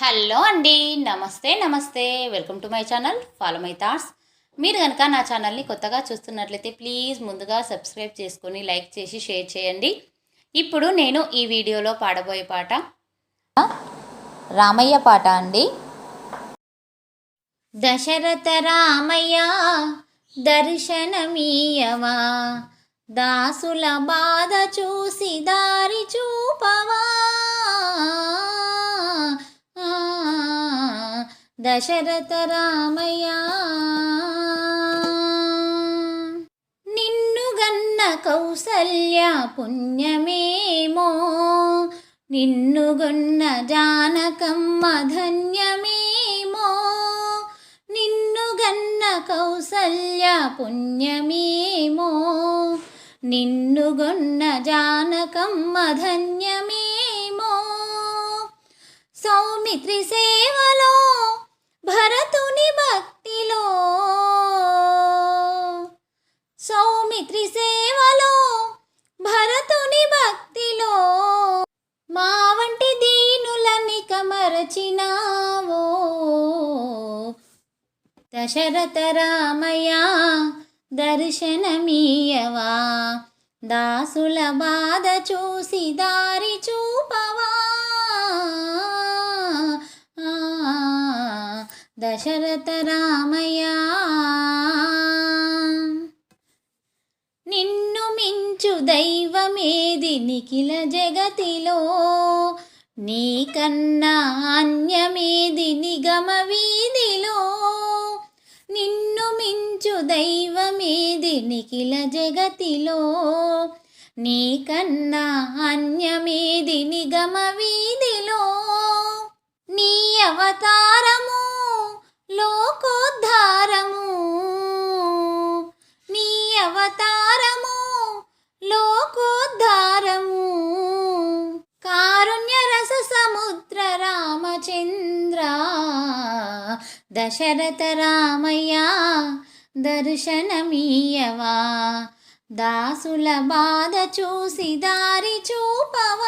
Hello అండి నమస్తే నమస్తే. Welcome to my channel follow my thoughts మీరు కనుక నా ఛానల్ని కొత్తగా చూస్తున్నట్లయితే ప్లీజ్ ముందుగా సబ్స్క్రైబ్ చేసుకొని లైక్ చేసి షేర్ చేయండి. ఇప్పుడు నేను ఈ వీడియోలో పాడబోయే పాట రామయ్య పాట అండి. దశరథ రామయ్య దర్శనమీయవా? దాసుల బాధ చూ దశరథ రామయ్య. నిన్ను గన్న కౌసల్య పుణ్యమేమో. నిన్ను గొన్న జానకమ్మ ధన్యమేమో నిన్ను గన్న కౌసల్య పుణ్యమేమో. నిన్ను గొన్న జానకమ్మ ధన్యమేమో సౌమిత్రి సేవ భరతుని భక్తిలో. సౌమిత్రి సేవలో భరతుని భక్తిలో. మా వంటి దీనులని కమరచినావో. దశరథ రామయ్య దర్శనమీయవా. దాసుల బాధ చూసి దారి చూ దశరథ రామయ్యా. నిన్ను మించు దైవమేది నిఖిల జగతిలో. నీకన్నా అన్యమేది నిగమ వీధిలో. నిన్ను మించు దైవమేది నిఖిల జగతిలో. నీకన్నా అన్యమేది నిగమ వీధిలో. నీ అవతార లోకోద్ధారము. నీ అవతారము లోకోద్ధారము. కారుణ్య రస సముద్ర రామచంద్ర. దశరథ రామయ్య దర్శనమీయవా. దాసుల బాధ చూసి దారి చూపవా.